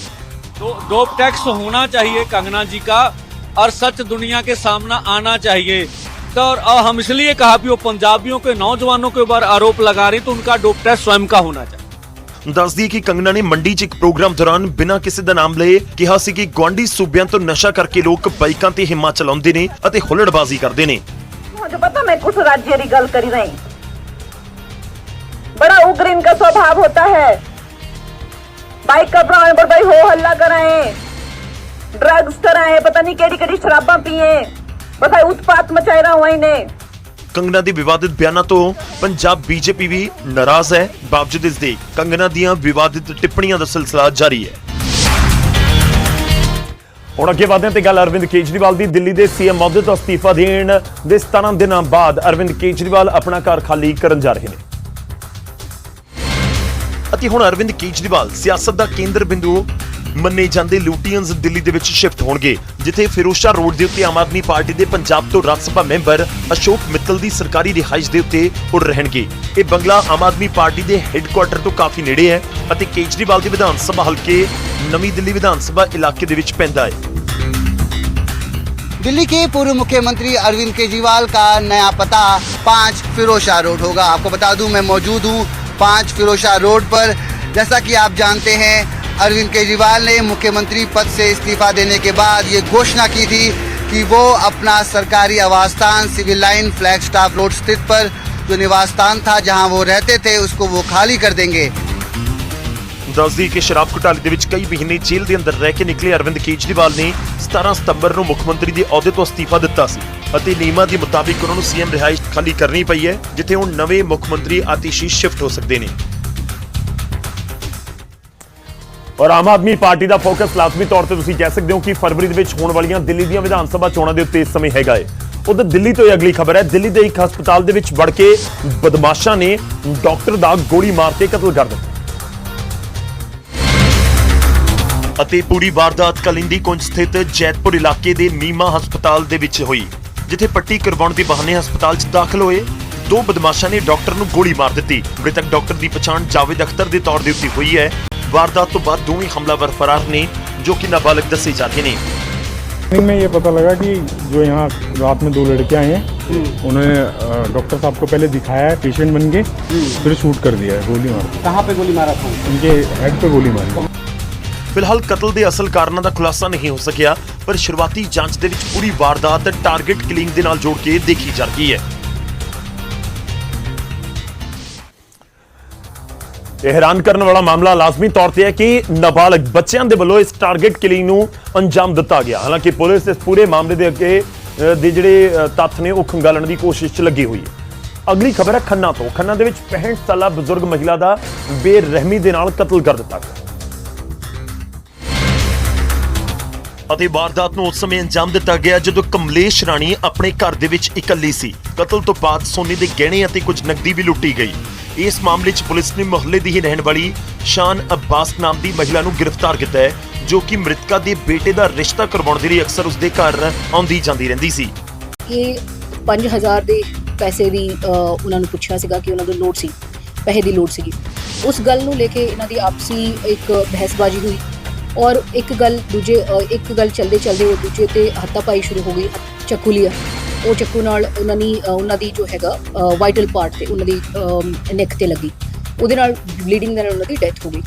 Speaker 9: दो डोप टैक्स होना चाहिए कंगना जी का और सच दुनिया के सामने आना चाहिए तो और और हम इसलिए कहा भी वो पंजाबियों के नौजवानों के ऊपर आरोप लगा रही तो उनका डोप टेस्ट स्वयं का होना चाहिए
Speaker 1: ਦੱਸਦੀ ਕਿ ਕੰਗਨਾ ਨੇ ਮੰਡੀ 'ਚ ਇੱਕ ਪ੍ਰੋਗਰਾਮ ਦੌਰਾਨ ਬਿਨਾਂ ਕਿਸੇ ਦਾ ਨਾਮ ਲਏ ਕਿਹਾ ਸੀ ਕਿ ਗਵਾਂਢੀ ਸੂਬਿਆਂ ਤੋਂ ਨਸ਼ਾ ਕਰਕੇ ਲੋਕ ਬਾਈਕਾਂ ਤੇ ਹਿਮਾਚਲ ਆਉਂਦੇ ਨੇ ਅਤੇ ਹੁੱਲੜਬਾਜ਼ੀ ਕਰਦੇ ਨੇ
Speaker 10: मुझे पता मैं कुछ राज्य की गल करी रही बड़ा उग्र इनका स्वभाव होता है बाइक का ब्रांड पर भाई हो हल्ला कराए ड्रग्स कराए पता नहीं केड़ी केड़ी शराबा पिए બધા ઉત્પાત મચાઈ રહ્યા હોય ને
Speaker 1: ਕੰਗਨਾ ਦੇ ਵਿਵਾਦਿਤ ਬਿਆਨਾਂ ਤੋਂ ਪੰਜਾਬ ਬੀਜੇਪੀ ਵੀ ਨਾਰਾਜ਼ ਹੈ। ਬਾਵਜੂਦ ਇਸ ਦੇ ਕੰਗਨਾ ਦੀਆਂ ਵਿਵਾਦਿਤ ਟਿੱਪਣੀਆਂ ਦਾ ਸਿਲਸਿਲਾ ਜਾਰੀ ਹੈ। ਹੁਣ ਅੱਗੇ ਵਧਦੇ ਹਾਂ ਤੇ ਗੱਲ ਅਰਵਿੰਦ ਕੇਜਰੀਵਾਲ ਦੀ। ਦਿੱਲੀ ਦੇ ਸੀਐਮ ਅਹੁਦੇ ਤੋਂ ਅਸਤੀਫਾ ਦੇਣ ਦੇ 17 ਦਿਨਾਂ ਬਾਅਦ ਅਰਵਿੰਦ ਕੇਜਰੀਵਾਲ ਆਪਣਾ ਘਰ ਖਾਲੀ ਕਰਨ ਜਾ ਰਹੇ ਨੇ। ਅਤੇ ਹੁਣ ਅਰਵਿੰਦ ਕੇਜਰੀਵਾਲ ਸਿਆਸਤ ਦਾ ਕੇਂਦਰ ਬਿੰਦੂ ਮੰਨੇ ਜਾਂਦੇ ਲੂਟੀਅਨਸ ਦਿੱਲੀ ਦੇ ਵਿੱਚ ਸ਼ਿਫਟ ਹੋਣਗੇ ਜਿੱਥੇ ਫਿਰੋਜ਼ਸ਼ਾਹ ਰੋਡ ਦੇ ਉੱਤੇ ਆਮ ਆਦਮੀ ਪਾਰਟੀ ਦੇ ਪੰਜਾਬ ਤੋਂ ਰਾਜ ਸਭਾ ਮੈਂਬਰ ਅਸ਼ੋਕ ਮਿੱਤਲ ਦੀ ਸਰਕਾਰੀ ਰਿਹਾਇਸ਼ ਦੇ ਉੱਤੇ ਉੜ ਰਹਿਣਗੇ ਇਹ ਬੰਗਲਾ ਆਮ ਆਦਮੀ ਪਾਰਟੀ ਦੇ ਹੈੱਡਕੁਆਟਰ ਤੋਂ ਕਾਫੀ ਨੇੜੇ ਹੈ ਅਤੇ ਕੇਜਰੀਵਾਲ ਦੇ ਵਿਧਾਨ ਸਭਾ ਹਲਕੇ ਨਵੀਂ ਦਿੱਲੀ ਵਿਧਾਨ ਸਭਾ ਇਲਾਕੇ ਦੇ ਵਿੱਚ ਪੈਂਦਾ ਹੈ
Speaker 11: दिल्ली के पूर्व मुख्यमंत्री अरविंद केजरीवाल का नया पता पाँच फिरोशाह रोड होगा आपको बता दूं मैं मौजूद हूं पाँच फिरोशाह रोड पर जैसा कि आप जानते हैं अरविंद केजरीवाल ने मुख्यमंत्री पद से इस्तीफा देने के बाद ये घोषणा की थी कि वो अपना सरकारी आवास स्थान civil line flag staff road स्थित पर जो निवास स्थान था जहां वो रहते थे उसको वो खाली कर देंगे
Speaker 1: ਦੱਸਦੀ ਕਿ ਸ਼ਰਾਬ ਘੁਟਾਲੇ ਦੇ ਵਿੱਚ ਕਈ ਮਹੀਨੇ ਜੇਲ੍ਹ ਦੇ ਅੰਦਰ ਰਹਿ ਕੇ ਨਿਕਲੇ ਅਰਵਿੰਦ ਕੇਜਰੀਵਾਲ ਨੇ 17 ਸਤੰਬਰ ਨੂੰ ਮੁੱਖ ਮੰਤਰੀ ਦੇ ਅਹੁਦੇ ਤੋਂ ਅਸਤੀਫਾ ਦਿੱਤਾ ਸੀ ਅਤੇ ਨਿਯਮਾਂ ਦੇ ਮੁਤਾਬਿਕ ਉਹਨਾਂ ਨੂੰ ਸੀਐਮ ਰਿਹਾਇਸ਼ ਖਾਲੀ ਕਰਨੀ ਪਈ ਹੈ ਜਿੱਥੇ ਹੁਣ ਨਵੇਂ ਮੁੱਖ ਮੰਤਰੀ ਆਤਿਸ਼ੀ ਸ਼ਿਫਟ ਹੋ ਸਕਦੇ ਨੇ ਔਰ ਆਮ ਆਦਮੀ ਪਾਰਟੀ ਦਾ ਫੋਕਸ ਲਾਜ਼ਮੀ ਤੌਰ ਤੇ ਤੁਸੀਂ ਕਹਿ ਸਕਦੇ ਹੋ ਕਿ ਫਰਵਰੀ ਦੇ ਵਿੱਚ ਹੋਣ ਵਾਲੀਆਂ ਦਿੱਲੀ ਦੀਆਂ ਵਿਧਾਨ ਸਭਾ ਚੋਣਾਂ ਦੇ ਉੱਤੇ ਇਸ ਸਮੇਂ ਹੈਗਾ ਹੈ ਉਧਰ ਦਿੱਲੀ ਤੋਂ ਇਹ ਅਗਲੀ ਖਬਰ ਹੈ। ਦਿੱਲੀ ਦੇ ਇੱਕ ਹਸਪਤਾਲ ਦੇ ਵਿੱਚ ਵੜ ਕੇ ਬਦਮਾਸ਼ਾਂ ਨੇ ਡਾਕਟਰ ਦਾ ਗੋਲੀ ਮਾਰ ਕੇ ਕਤਲ ਕਰ ਦਿੱਤਾ। ਅਤੇ ਪੂਰੀ ਵਾਰਦਾਤ ਕਲਿੰਦੀ ਕੁੰਜ ਸਥਿਤ ਜੈਤਪੁਰ ਇਲਾਕੇ ਦੇ ਮੀਮਾ ਹਸਪਤਾਲ ਦੇ ਵਿੱਚ ਹੋਈ, ਜਿੱਥੇ ਪੱਟੀ ਕਰਵਾਉਣ ਦੇ ਬਹਾਨੇ ਹਸਪਤਾਲ 'ਚ ਦਾਖਲ ਹੋਏ। ਦੋ ਬਦਮਾਸ਼ਾਂ ਨੇ ਡਾਕਟਰ ਨੂੰ ਗੋਲੀ ਮਾਰ ਦਿੱਤੀ। ਮ੍ਰਿਤਕ ਡਾਕਟਰ ਦੀ ਪਛਾਣ ਜਾਵੇਦ ਅਖਤਰ ਦੇ ਤੌਰ ਦੇ ਉੱਤੇ ਹੋਈ ਹੈ। ਵਾਰਦਾਤ ਤੋਂ ਬਾਅਦ ਦੋਵੇਂ ਹਮਲਾਵਰ ਫਰਾਰ ਨੇ ਜੋ ਕਿ ਨਾਬਾਲਗ ਦੱਸੇ ਜਾਂਦੇ ਨੇ
Speaker 12: में ये पता लगा कि जो यहाँ रात में दो लड़के आए हैं उन्होंने अ, डॉक्टर साहब को पहले दिखाया है पेशेंट बन के फिर शूट कर दिया है गोली मार
Speaker 11: कहाँ पे गोली मारा था
Speaker 12: उनके हेड पे गोली मारी
Speaker 1: ਫਿਲਹਾਲ ਕਤਲ ਦੇ ਅਸਲ ਕਾਰਨਾਂ ਦਾ ਖੁਲਾਸਾ ਨਹੀਂ ਹੋ ਸਕਿਆ ਪਰ ਸ਼ੁਰੂਆਤੀ ਜਾਂਚ ਦੇ ਵਿੱਚ ਪੂਰੀ ਵਾਰਦਾਤ ਟਾਰਗੇਟ ਕਿਲਿੰਗ ਦੇ ਨਾਲ ਜੋੜ ਕੇ ਦੇਖੀ ਜਾ ਰਹੀ ਹੈ ਇਹ ਹੈਰਾਨ ਕਰਨ ਵਾਲਾ ਮਾਮਲਾ ਲਾਜ਼ਮੀ ਤੌਰ ਤੇ ਹੈ ਕਿ ਨਾਬਾਲਗ ਬੱਚਿਆਂ ਦੇ ਵੱਲੋਂ ਇਸ ਟਾਰਗੇਟ ਕਿਲਿੰਗ ਨੂੰ ਅੰਜਾਮ ਦਿੱਤਾ ਗਿਆ। ਹਾਲਾਂਕਿ ਪੁਲਿਸ ਇਸ ਪੂਰੇ ਮਾਮਲੇ ਦੇ ਅੱਗੇ ਦੇ ਜਿਹੜੇ ਤੱਥ ਨੇ ਉਹ ਖੰਗਾਲਣ ਦੀ ਕੋਸ਼ਿਸ਼ 'ਚ ਲੱਗੀ ਹੋਈ ਹੈ। ਅਗਲੀ ਖਬਰ ਹੈ ਖੰਨਾ ਤੋਂ। ਖੰਨਾ ਦੇ ਵਿੱਚ 65 ਸਾਲਾ ਬਜ਼ੁਰਗ ਮਹਿਲਾ ਦਾ ਬੇਰਹਿਮੀ ਦੇ ਨਾਲ ਕਤਲ ਕਰ ਦਿੱਤਾ ਗਿਆ। ਅਤੇ ਵਾਰਦਾਤ ਨੂੰ ਉਸ ਸਮੇਂ ਅੰਜਾਮ ਦਿੱਤਾ ਗਿਆ ਜਦੋਂ ਕਮਲੇਸ਼ ਰਾਣੀ ਆਪਣੇ ਘਰ ਦੇ ਵਿੱਚ ਇਕੱਲੀ ਸੀ। ਕਤਲ ਤੋਂ ਬਾਅਦ ਸੋਨੇ ਦੇ ਗਹਿਣੇ ਅਤੇ ਕੁਝ ਨਕਦੀ ਵੀ ਲੁੱਟੀ ਗਈ। ਇਸ ਮਾਮਲੇ 'ਚ ਪੁਲਿਸ ਨੇ ਮੁਹੱਲੇ ਦੀ ਹੀ ਰਹਿਣ ਵਾਲੀ ਸ਼ਾਨ ਅਬਾਸ ਨਾਮ ਦੀ ਮਹਿਲਾ ਨੂੰ ਗ੍ਰਿਫਤਾਰ ਕੀਤਾ ਹੈ, ਜੋ ਕਿ ਮ੍ਰਿਤਕਾ ਦੇ ਬੇਟੇ ਦਾ ਰਿਸ਼ਤਾ ਕਰਵਾਉਣ ਦੇ ਲਈ ਅਕਸਰ ਉਸਦੇ ਘਰ ਆਉਂਦੀ ਜਾਂਦੀ ਰਹਿੰਦੀ ਸੀ।
Speaker 10: ਇਹ 5000 ਦੇ ਪੈਸੇ ਦੀ ਉਹਨਾਂ ਨੂੰ ਪੁੱਛਿਆ ਸੀਗਾ ਕਿ ਉਹਨਾਂ ਨੂੰ ਲੋੜ ਸੀ, ਪੈਸੇ ਦੀ ਲੋੜ ਸੀਗੀ। ਉਸ ਗੱਲ ਨੂੰ ਲੈ ਕੇ ਇਹਨਾਂ ਦੀ ਆਪਸੀ ਇੱਕ ਬਹਿਸਬਾਜ਼ੀ ਹੋਈ ਔਰ ਇੱਕ ਗੱਲ ਦੂਜੇ ਇੱਕ ਗੱਲ ਚਲਦੇ ਚਲਦੇ ਉਹ ਦੂਜੇ ਤੇ ਹੱਤਾਪਾਈ ਸ਼ੁਰੂ ਹੋ ਗਈ ਚੱਕੂ ਲਿਆ। ਉਹ ਚੱਕੂ ਨਾਲ ਉਹਨਾਂ ਦੀ ਉਹਨਾਂ ਦੀ ਜੋ ਹੈਗਾ ਵਾਈਟਲ ਪਾਰਟ ਤੇ ਉਹਨਾਂ ਦੀ ਨੈਕ ਤੇ ਲੱਗੀ। ਉਹਦੇ ਨਾਲ ਬਲੀਡਿੰਗ ਦੇ ਨਾਲ ਉਹਨਾਂ ਦੀ ਡੈਥ ਹੋ ਗਈ।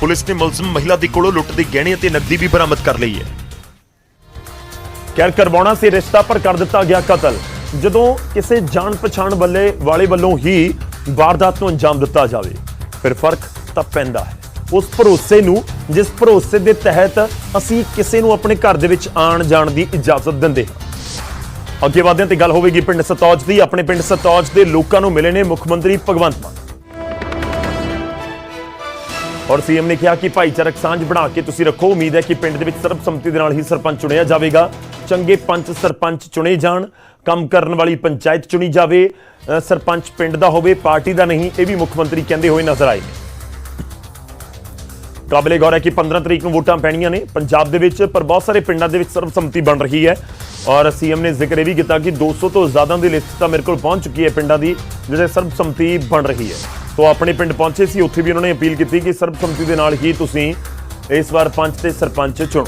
Speaker 1: ਪੁਲਿਸ ਨੇ ਮੁਲਜ਼ਮ ਮਹਿਲਾ ਦੇ ਕੋਲੋਂ ਲੁੱਟ ਦੇ ਗਹਿਣੇ ਅਤੇ ਨਕਦੀ ਵੀ ਬਰਾਮਦ ਕਰ ਲਈ ਹੈ। ਕਹਿਰ ਕਰਵਾਉਣਾ ਸੀ ਰਿਸ਼ਤਾ ਪਰ ਕਰ ਦਿੱਤਾ ਗਿਆ ਕਤਲ। ਜਦੋਂ ਕਿਸੇ ਜਾਣ ਪਛਾਣ ਬੱਲੇ ਵਾਲੇ ਵੱਲੋਂ ਹੀ ਵਾਰਦਾਤ ਨੂੰ ਅੰਜਾਮ ਦਿੱਤਾ ਜਾਵੇ ਫਿਰ ਫ਼ਰਕ ਤਾਂ ਪੈਂਦਾ ਹੈ। ਉਸ ਭਰੋਸੇ ਨੂੰ ਜਿਸ ਭਰੋਸੇ ਦੇ ਤਹਿਤ ਅਸੀਂ ਕਿਸੇ ਨੂੰ ਆਪਣੇ ਘਰ ਦੇ ਵਿੱਚ ਆਣ ਜਾਣ ਦੀ ਇਜਾਜ਼ਤ ਦਿੰਦੇ ਹਾਂ। ਅੱਗੇ ਵਧਦੇ ਤੇ ਗੱਲ ਹੋਵੇਗੀ ਪਿੰਡ ਸਤੌਜ ਦੀ। ਆਪਣੇ ਪਿੰਡ ਸਤੌਜ ਦੇ ਲੋਕਾਂ ਨੂੰ ਮਿਲੇ ਨੇ ਮੁੱਖ ਮੰਤਰੀ ਭਗਵੰਤ ਮਾਨ। ਔਰ ਸੀਐਮ ਨੇ ਕਿਹਾ ਕਿ ਭਾਈਚਾਰਕ ਸਾਂਝ ਬਣਾ ਕੇ ਤੁਸੀਂ ਰੱਖੋ। ਉਮੀਦ ਹੈ ਕਿ ਪਿੰਡ ਦੇ ਵਿੱਚ ਸਰਬਸੰਮਤੀ ਦੇ ਨਾਲ ਹੀ ਸਰਪੰਚ ਚੁਣਿਆ ਜਾਵੇਗਾ। ਚੰਗੇ ਪੰਚ ਸਰਪੰਚ ਚੁਣੇ ਜਾਣ। ਕੰਮ ਕਰਨ ਵਾਲੀ ਪੰਚਾਇਤ ਚੁਣੀ ਜਾਵੇ। ਸਰਪੰਚ ਪਿੰਡ ਦਾ ਹੋਵੇ, ਪਾਰਟੀ ਦਾ ਨਹੀਂ, ਇਹ ਵੀ ਮੁੱਖ ਮੰਤਰੀ ਕਹਿੰਦੇ ਹੋਏ ਨਜ਼ਰ ਆਏ ਕਾਬਲੇ ਗੌਰ ਹੈ ਕਿ 15 ਤਰੀਕ ਨੂੰ ਵੋਟਾਂ ਪੈਣੀਆਂ ਨੇ। ਪੰਜਾਬ ਦੇ ਵਿੱਚ ਪਰ ਬਹੁਤ ਸਾਰੇ ਪਿੰਡਾਂ ਦੇ ਵਿੱਚ ਸਰਬਸੰਮਤੀ ਬਣ ਰਹੀ ਹੈ। ਔਰ ਸੀਐਮ ਨੇ ਜ਼ਿਕਰ ਇਹ ਵੀ ਕੀਤਾ ਕਿ 200 ਤੋਂ ਜ਼ਿਆਦਾ ਦੀ ਲਿਸਟ ਤਾਂ ਮੇਰੇ ਕੋਲ ਪਹੁੰਚ ਚੁੱਕੀ ਹੈ ਪਿੰਡਾਂ ਦੀ ਜਿਹਦੇ ਸਰਬਸੰਮਤੀ ਬਣ ਰਹੀ ਹੈ। ਤੋਂ ਆਪਣੇ ਪਿੰਡ ਪਹੁੰਚੇ ਸੀ, ਉੱਥੇ ਵੀ ਉਹਨਾਂ ਨੇ ਅਪੀਲ ਕੀਤੀ ਕਿ ਸਰਬਸੰਮਤੀ ਦੇ ਨਾਲ ਹੀ ਤੁਸੀਂ ਇਸ ਵਾਰ ਪੰਚ ਤੇ ਸਰਪੰਚ ਚੁਣੋ।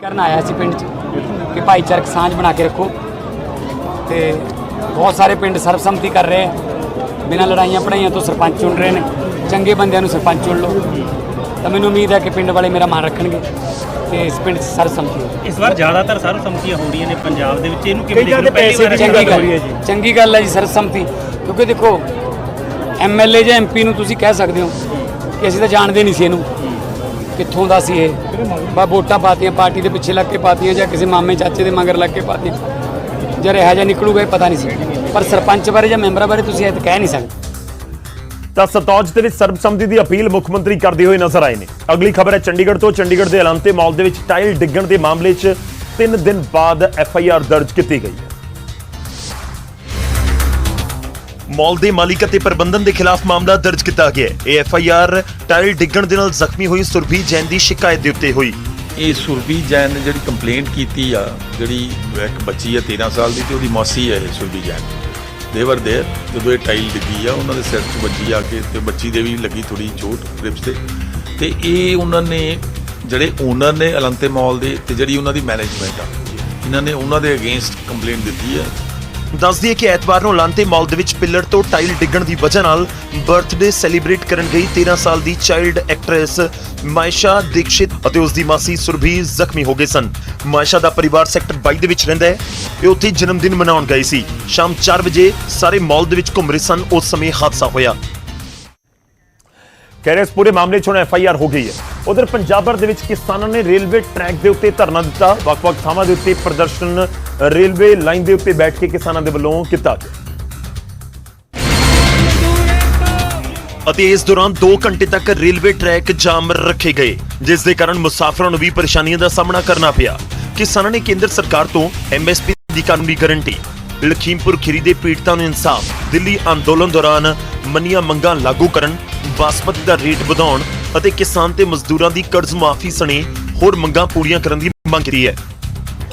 Speaker 13: ਕਰਨ ਆਇਆ ਸੀ ਪਿੰਡ 'ਚ। ਕਿ ਭਾਈਚਾਰਕ ਸਾਂਝ ਬਣਾ ਕੇ ਰੱਖੋ। ਤੇ ਬਹੁਤ ਸਾਰੇ ਪਿੰਡ ਸਰਬਸੰਮਤੀ ਕਰ ਰਹੇ ਆ। ਬਿਨਾਂ ਲੜਾਈਆਂ ਪੜਾਈਆਂ ਤੋਂ ਸਰਪੰਚ ਚੁਣ ਰਹੇ ਨੇ। ਚੰਗੇ ਬੰਦਿਆਂ ਨੂੰ ਸਰਪੰਚ ਚੁਣ ਲਓ। ਤਾਂ ਮੈਨੂੰ ਉਮੀਦ ਹੈ ਕਿ ਪਿੰਡ ਵਾਲੇ ਮੇਰਾ ਮਾਨ ਰੱਖਣਗੇ ਤੇ ਇਸ ਪਿੰਡ 'ਚ ਸਰਬਸੰਮਤੀ
Speaker 14: ਇਸ ਵਾਰ ਜ਼ਿਆਦਾਤਰ ਸਰਬਸੰਮਤੀਆਂ ਹੋ ਰਹੀਆਂ ਨੇ ਪੰਜਾਬ ਦੇ ਵਿੱਚ। ਇਹਨੂੰ ਕਿਵੇਂ ਦੇਖ ਰਹੇ ਹੋ? ਪਹਿਲੀ ਵਾਰ
Speaker 13: ਚੰਗੀ ਗੱਲ ਚੰਗੀ ਗੱਲ ਹੈ ਜੀ ਸਰਬਸੰਮਤੀ। ਕਿਉਂਕਿ ਦੇਖੋ ਐਮਐਲਏ ਜਾਂ ਐਮਪੀ ਨੂੰ ਤੁਸੀਂ ਕਹਿ ਸਕਦੇ ਹੋ ਕਿ ਅਸੀਂ ਤਾਂ ਜਾਣਦੇ ਨਹੀਂ ਸੀ ਇਹਨੂੰ। ਕਿੱਥੋਂ ਦਾ ਸੀ ਇਹ? ਬਾ ਵੋਟਾਂ ਪਾਤੀਆਂ, ਪਾਰਟੀ ਦੇ ਪਿੱਛੇ ਲੱਗ ਕੇ ਪਾਤੀਆਂ ਜਾਂ ਕਿਸੇ ਮਾਮੇ ਚਾਚੇ ਦੇ ਮਗਰ ਲੱਗ ਕੇ ਪਾਤੀਆਂ? ਜੇ ਰਿਹਾ ਜਾਂ ਨਿਕਲੂਗਾ ਇਹ ਪਤਾ ਨਹੀਂ ਸੀ। ਪਰ ਸਰਪੰਚ ਬਾਰੇ ਜਾਂ ਮੈਂਬਰਾਂ ਬਾਰੇ ਤੁਸੀਂ ਇਹ ਤਾਂ ਕਹਿ ਨਹੀਂ ਸਕਦੇ।
Speaker 1: ਤਾਂ ਸਤੌਜ ਦੇ ਵਿੱਚ ਸਰਬਸੰਮਤੀ ਦੀ ਅਪੀਲ ਮੁੱਖ ਮੰਤਰੀ ਕਰਦੇ ਹੋਏ ਨਜ਼ਰ ਆਏ ਨੇ। ਅਗਲੀ ਖਬਰ ਹੈ ਚੰਡੀਗੜ੍ਹ ਤੋਂ। ਚੰਡੀਗੜ੍ਹ ਦੇ ਐਲਾਂਤੇ ਮਾਲ ਦੇ ਵਿੱਚ ਟਾਇਲ ਡਿੱਗਣ ਦੇ ਮਾਮਲੇ 'ਚ 3 ਦਿਨ ਬਾਅਦ ਐਫ ਆਈ ਆਰ ਦਰਜ ਕੀਤੀ ਗਈ। ਮਾਲ ਦੇ ਮਾਲਿਕ ਅਤੇ ਪ੍ਰਬੰਧਨ ਦੇ ਖਿਲਾਫ ਮਾਮਲਾ ਦਰਜ ਕੀਤਾ ਗਿਆ। ਹੈ ਇਹ ਐਫ ਆਈ ਆਰ ਟਾਇਲ ਡਿੱਗਣ ਦੇ ਨਾਲ ਜ਼ਖਮੀ ਹੋਈ ਸੁਰਭੀ ਜੈਨ ਦੀ ਸ਼ਿਕਾਇਤ ਦੇ ਉੱਤੇ ਹੋਈ।
Speaker 15: ਇਹ ਸੁਰਭੀ ਜੈਨ ਨੇ ਜਿਹੜੀ ਕੰਪਲੇਂਟ ਕੀਤੀ ਆ, ਜਿਹੜੀ ਇੱਕ ਬੱਚੀ ਆ 13 ਸਾਲ ਦੀ ਤੇ ਉਹਦੀ ਮੌਸੀ ਹੈ ਇਹ ਸੁਰਬੀ ਜੈਨ। ਦੇਵਰ ਦੇਰ ਜਦੋਂ ਇਹ ਟਾਈਲ ਡਿੱਗੀ ਆ, ਉਹਨਾਂ ਦੇ ਸਿਰ 'ਚ ਵੱਜੀ ਆ ਕੇ ਤੇ ਬੱਚੀ ਦੇ ਵੀ ਲੱਗੀ ਥੋੜੀ ਚੋਟ ਰਿਬਸ ਤੇ। ਤੇ ਇਹ ਉਹਨਾਂ ਨੇ, ਜਿਹੜੇ ਓਨਰ ਨੇ ਅਲੰਤੇ ਮਾਲ ਦੇ ਤੇ ਜਿਹੜੀ ਉਹਨਾਂ ਦੀ ਮੈਨੇਜਮੈਂਟ ਆ, ਇਹਨਾਂ ਨੇ ਉਹਨਾਂ ਦੇ ਅਗੇਂਸਟ ਕੰਪਲੇਂਟ ਦਿੱਤੀ ਹੈ
Speaker 1: ਦੱਸ ਦਈਏ ਕਿ ਐਤਵਾਰ ਨੂੰ ਲਾਂਤੇ ਮਾਲ ਦੇ ਵਿੱਚ ਪਿੱਲਰ ਤੋਂ ਟਾਈਲ ਡਿੱਗਣ ਦੀ ਵਜ੍ਹਾ ਨਾਲ ਬਰਥਡੇ ਸੈਲੀਬ੍ਰੇਟ ਕਰਨ ਗਈ 13 ਸਾਲ ਦੀ ਚਾਈਲਡ ਐਕਟਰੈਸ ਮਾਇਸ਼ਾ ਦੀਕਸ਼ਿਤ ਅਤੇ ਉਸ ਦੀ ਮਾਸੀ ਸੁਰਭੀ ਜ਼ਖਮੀ ਹੋ ਗਏ ਸਨ। ਮਾਇਸ਼ਾ ਦਾ ਪਰਿਵਾਰ ਸੈਕਟਰ 22 ਦੇ ਵਿੱਚ ਰਹਿੰਦਾ ਹੈ। ਇਹ ਉੱਥੇ ਜਨਮ ਦਿਨ ਮਨਾਉਣ ਗਏ ਸੀ। ਸ਼ਾਮ 4 ਵਜੇ ਸਾਰੇ ਮਾਲ ਦੇ ਵਿੱਚ ਘੁੰਮ ਰਹੇ ਸਨ। ਉਸ ਸਮੇਂ ਹਾਦਸਾ ਹੋਇਆ। ਕਹਿ ਰਹੇ ਇਸ ਪੂਰੇ ਮਾਮਲੇ 'ਚ ਹੁਣ ਐਫ ਆਈ ਆਰ ਹੋ ਗਈ ਹੈ। ਉਧਰ ਪੰਜਾਬ ਦੇ ਵਿੱਚ ਕਿਸਾਨਾਂ ਨੇ ਰੇਲਵੇ ਟਰੈਕ ਦੇ ਉੱਤੇ ਧਰਨਾ ਦਿੱਤਾ। ਵੱਖ-ਵੱਖ ਥਾਵਾਂ ਦੇ ਉੱਤੇ ਪ੍ਰਦਰਸ਼ਨ ਰੇਲਵੇ ਲਾਈਨ ਦੇ ਉੱਤੇ ਬੈਠ ਕੇ ਕਿਸਾਨਾਂ ਦੇ ਵੱਲੋਂ ਕੀਤਾ ਗਿਆ। ਅਤੇ ਇਸ ਦੌਰਾਨ 2 ਘੰਟੇ ਤੱਕ ਰੇਲਵੇ ਟਰੈਕ ਜਾਮ ਰੱਖੇ ਗਏ, ਜਿਸ ਦੇ ਕਾਰਨ ਮੁਸਾਫਰਾਂ ਨੂੰ ਵੀ ਪਰੇਸ਼ਾਨੀਆਂ ਦਾ ਸਾਹਮਣਾ ਕਰਨਾ ਪਿਆ। ਕਿਸਾਨਾਂ ਨੇ ਕੇਂਦਰ ਸਰਕਾਰ ਤੋਂ ਐਮਐਸਪੀ ਦੀ ਕਾਨੂੰਨੀ ਗਾਰੰਟੀ। ਲਖੀਮਪੁਰ ਖੀਰੀ ਦੇ ਪੀੜਤਾਂ ਨੂੰ ਇਨਸਾਫ ਦਿੱਲੀ ਅੰਦੋਲਨ ਦੌਰਾਨ ਮੰਨੀਆਂ ਮੰਗਾਂ ਲਾਗੂ ਕਰਨ ਬਾਸਮਤੀ ਦਾ ਰੇਟ ਵਧਾਉਣ ਅਤੇ ਕਿਸਾਨ ਤੇ ਮਜ਼ਦੂਰਾਂ ਦੀ ਕਰਜ਼ ਮਾਫੀ ਸਣੇ ਹੋਰ ਮੰਗਾਂ ਪੂਰੀਆਂ ਕਰਨ ਦੀ ਮੰਗ ਕੀਤੀ ਹੈ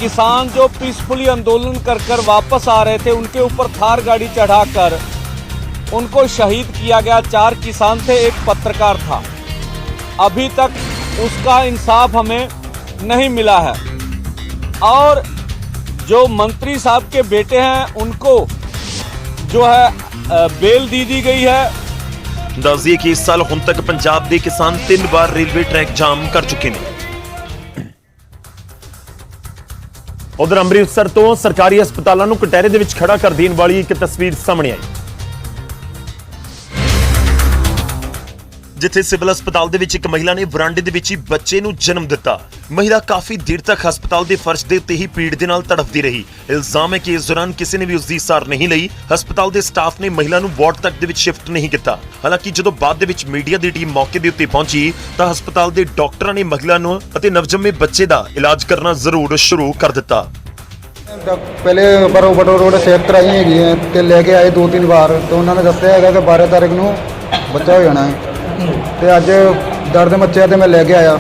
Speaker 9: किसान जो पीसफुली आंदोलन कर कर वापस आ रहे थे उनके ऊपर थार गाड़ी चढ़ाकर उनको शहीद किया गया चार किसान थे एक पत्रकार था अभी तक उसका इंसाफ हमें नहीं मिला है और जो मंत्री साहब के बेटे हैं उनको जो है अ, बेल दी दी गई है
Speaker 1: ਦੱਸ ਦਈਏ ਕਿ ਇਸ ਸਾਲ ਹੁਣ ਤੱਕ ਪੰਜਾਬ ਦੇ ਕਿਸਾਨ ਤਿੰਨ ਵਾਰ ਰੇਲਵੇ ਟਰੈਕ ਜਾਮ ਕਰ ਚੁੱਕੇ ਨੇ ਉਧਰ ਅੰਮ੍ਰਿਤਸਰ ਤੋਂ ਸਰਕਾਰੀ ਹਸਪਤਾਲਾਂ ਨੂੰ ਕਟਹਿਰੇ ਦੇ ਵਿੱਚ ਖੜਾ ਕਰ ਦੇਣ ਵਾਲੀ ਇੱਕ ਤਸਵੀਰ ਸਾਹਮਣੇ ਆਈ ਜਿੱਥੇ ਸਿਵਲ ਹਸਪਤਾਲ ਦੇ ਵਿੱਚ ਇੱਕ ਮਹਿਲਾ ਨੇ ਵਰਾਂਡੇ ਦੇ ਵਿੱਚ ਹੀ ਬੱਚੇ ਨੂੰ ਜਨਮ ਦਿੱਤਾ। ਮਹਿਲਾ ਕਾਫੀ ਦੇਰ ਤੱਕ ਹਸਪਤਾਲ ਦੇ ਫਰਸ਼ ਦੇ ਉੱਤੇ ਹੀ ਪੀੜ ਦੇ ਨਾਲ ਤੜਫਦੀ ਰਹੀ। ਇਲਜ਼ਾਮ ਹੈ ਕਿ ਇਸ ਦੌਰਾਨ ਕਿਸੇ ਨੇ ਵੀ ਉਸ ਦੀ ਸਾਰ ਨਹੀਂ ਲਈ। ਹਸਪਤਾਲ ਦੇ ਸਟਾਫ ਨੇ ਮਹਿਲਾ ਨੂੰ ਵਾਰਡ ਤੱਕ ਦੇ ਵਿੱਚ ਸ਼ਿਫਟ ਨਹੀਂ ਕੀਤਾ। ਹਾਲਾਂਕਿ ਜਦੋਂ ਬਾਅਦ ਦੇ ਵਿੱਚ ਮੀਡੀਆ ਦੀ ਟੀਮ ਮੌਕੇ ਦੇ ਉੱਤੇ ਪਹੁੰਚੀ, ਤਾਂ ਹਸਪਤਾਲ ਦੇ ਡਾਕਟਰਾਂ ਨੇ ਮਹਿਲਾ ਨੂੰ ਅਤੇ ਨਵਜੰਮੇ ਬੱਚੇ ਦਾ ਇਲਾਜ ਕਰਨਾ ਜ਼ਰੂਰ ਸ਼ੁਰੂ ਕਰ ਦਿੱਤਾ।
Speaker 16: ਪਹਿਲੇ ਬਰੋ ਬਟੋ ਰੋਡ ਸੇਫ ਕਰਾਈ ਹੈਗੀ ਹੈ ਤੇ ਲੈ ਕੇ ਆਏ ਦੋ ਤਿੰਨ ਵਾਰ। ਤੇ ਉਹਨਾਂ ਨੇ ਦੱਸਿਆ ਹੈਗਾ ਕਿ 12 ਤਾਰੀਖ ਨੂੰ ਬੱਚਾ ਹੋ ਜਾਣਾ ਹੈ। ਤੇ ਅੱਜ ਦਰਦ ਮੱਚਿਆ ਤੇ ਮੈਂ ਲੈ ਕੇ ਆਇਆ।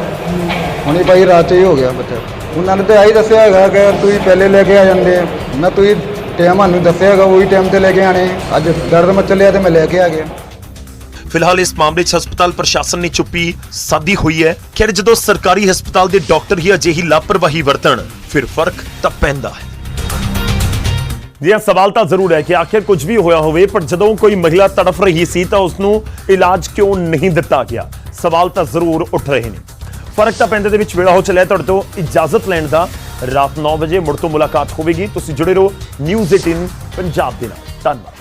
Speaker 16: ਹੁਣੀ ਭਾਈ ਰਾਤ 'ਚ ਹੀ ਹੋ ਗਿਆ ਬੱਚਾ। ਉਹਨਾਂ ਨੇ ਤੇ ਆਹੀ ਦੱਸਿਆ ਹੈਗਾ ਕਿ ਤੁਸੀਂ ਪਹਿਲੇ ਲੈ ਕੇ ਆ ਜਾਂਦੇ ਮੈਂ ਤੁਸੀਂ ਟਾਈਮ ਸਾਨੂੰ ਦੱਸਿਆ ਹੈਗਾ, ਉਹੀ ਟਾਈਮ ਤੇ ਲੈ ਕੇ ਆਣੇ ਅੱਜ ਦਰਦ ਮੱਚ ਲਿਆ ਤੇ ਮੈਂ ਲੈ ਕੇ ਆ ਗਿਆ।
Speaker 1: ਫਿਲਹਾਲ ਇਸ ਮਾਮਲੇ 'ਚ ਹਸਪਤਾਲ ਪ੍ਰਸ਼ਾਸਨ ਨੇ ਚੁੱਪੀ ਸਾਦੀ ਹੋਈ ਹੈ। ਖੈਰ, ਜਦੋਂ ਸਰਕਾਰੀ ਹਸਪਤਾਲ ਦੇ ਡਾਕਟਰ ਹੀ ਅਜਿਹੀ ਲਾਪਰਵਾਹੀ ਵਰਤਣ, ਫਿਰ ਫ਼ਰਕ ਤਾਂ ਪੈਂਦਾ ਹੈ। ਜੀ ਸਵਾਲ ਤਾਂ ਜ਼ਰੂਰ ਹੈ ਕਿ ਆਖਿਰ ਕੁਝ ਵੀ ਹੋਇਆ ਹੋਵੇ, ਪਰ ਜਦੋਂ ਕੋਈ ਮਹਿਲਾ ਤੜਫ ਰਹੀ ਸੀ ਤਾਂ ਉਸ ਨੂੰ ਇਲਾਜ ਕਿਉਂ ਨਹੀਂ ਦਿੱਤਾ ਗਿਆ? ਸਵਾਲ ਤਾਂ ਜ਼ਰੂਰ ਉੱਠ ਰਹੇ ਨੇ। ਫ਼ਰਕ ਤਾਂ ਪੈਂਦੇ ਦੇ ਵਿੱਚ ਵੇਲਾ ਹੋ ਚੱਲਿਆ ਤੁਹਾਡੇ ਤੋਂ ਇਜਾਜ਼ਤ ਲੈਣ ਦਾ ਰਾਤ 9 ਵਜੇ ਮੁੜ ਤੋਂ ਮੁਲਾਕਾਤ ਹੋਵੇਗੀ। ਤੁਸੀਂ ਜੁੜੇ ਰਹੋ ਨਿਊਜ਼ 18 ਪੰਜਾਬ ਦੇ ਨਾਲ। ਧੰਨਵਾਦ।